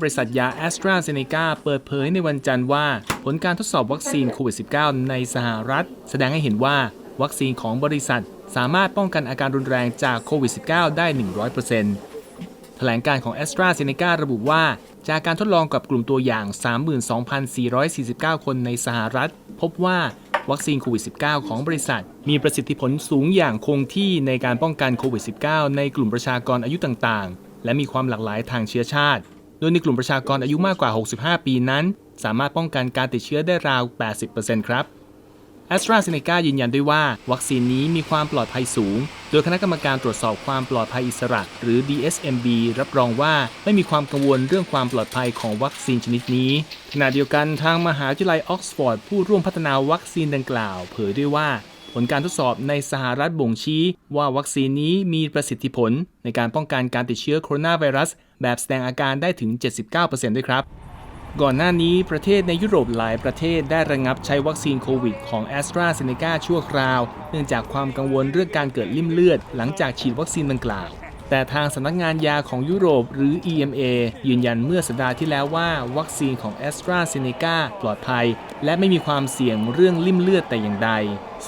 บริษัทยา a s t r a z เซ e c a เปิดเผยในวันจันทร์ว่า ผลการทดสอบวัคซีนโควิด -19 ในสหรัฐ แสดงให้เห็นว่าวัคซีนของบริษัทสามารถป้องกันอาการรุนแรงจากโควิด -19 ได้ 100%แถลงการของ a s t r a z เซ e c a ระบุว่า จากการทดลองกับกลุ่มตัวอย่าง 32,449 คนในสหรัฐ พบว่าวัคซีนโควิด -19 ของบริษัท มีประสิทธิผลสูงอย่างคงที่ในการป้องกันโควิด -19 ในกลุ่มประชากรอายุต่างๆ และมีความหลากหลายทางเชื้อชาติ โดยในกลุ่มประชากรอายุมากกว่า 65 ปีนั้น สามารถป้องกันการติดเชื้อได้ราว 80%ครับแอสตราเซเนกายืนยันด้วยว่า วัคซีนนี้มีความปลอดภัยสูง โดยคณะกรรมการตรวจสอบความปลอดภัยอิสระ หรือ DSMB รับรองว่าไม่มีความกังวลเรื่องความปลอดภัยของวัคซีนชนิดนี้ ขณะเดียวกันทางมหาวิทยาลัยออกซฟอร์ดผู้ร่วมพัฒนาวัคซีนดังกล่าว เผยด้วยว่า ผลการทดสอบในสหรัฐบ่งชี้ว่าวัคซีนนี้มีประสิทธิผล ในการป้องกันการติดเชื้อโคโรนาไวรัส แบบแสดงอาการได้ถึง 79%ด้วยครับ ก่อนหน้านี้ประเทศในยุโรปหลายประเทศได้ระงับใช้วัคซีนโควิดของ a s t r a z เซ e c a ชั่วคราว เนื่องจากความกังวลเรื่องการเกิดลิ่มเลือด หลังจากฉีดวัคซีนดังกล่าว แต่ทางสำนักงานยาของยุโรปหรือ EMA ยืนยันเมื่อสัปดาห์ที่แล้วว่า วัคซีนของ a s t r a z เซ e c a ปลอดภัย และไม่มีความเสี่ยงเรื่องลิ่มเลือดแต่อย่างใด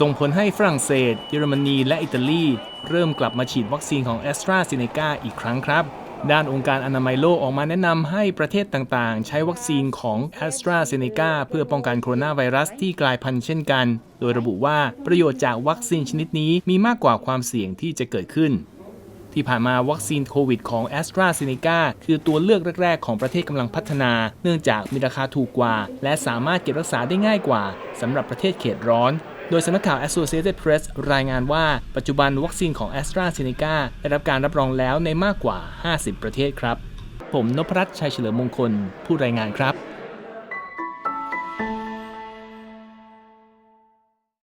ส่งผลให้ฝรั่งเศส เยอรมนี และอิตาลี เริ่มกลับมาฉีดวัคซีนของ a s t r a z เซ e c a อีกครั้งครับด้านองค์การอนามัยโลกออกมาแนะนำให้ประเทศต่างๆ ใช้วัคซีนของ a s t r a z เซ e c a เพื่อป้องกันโคโรนาไวรัสที่กลายพันธุ์เช่นกัน โดยระบุว่าประโยชน์จากวัคซีนชนิดนี้มีมากกว่าความเสี่ยงที่จะเกิดขึ้น ที่ผ่านมาวัคซีนโควิดของ a s t r a z เซ e c a คือตัวเลือกแรก ๆ ของประเทศกำลังพัฒนา เนื่องจากมีราคาถูกกว่า และสามารถเก็บรักษาได้ง่ายกว่าสำหรับประเทศเขตร้อนโดยสำนักข่าว Associated Press รายงานว่าปัจจุบันวัคซีนของ a s t r a z เซ e c a ได้รับการรับรองแล้วในมากกว่า 50 ประเทศครับ ผมนพรัตน์ชัยเฉลิมมงคล ผู้รายงานครับ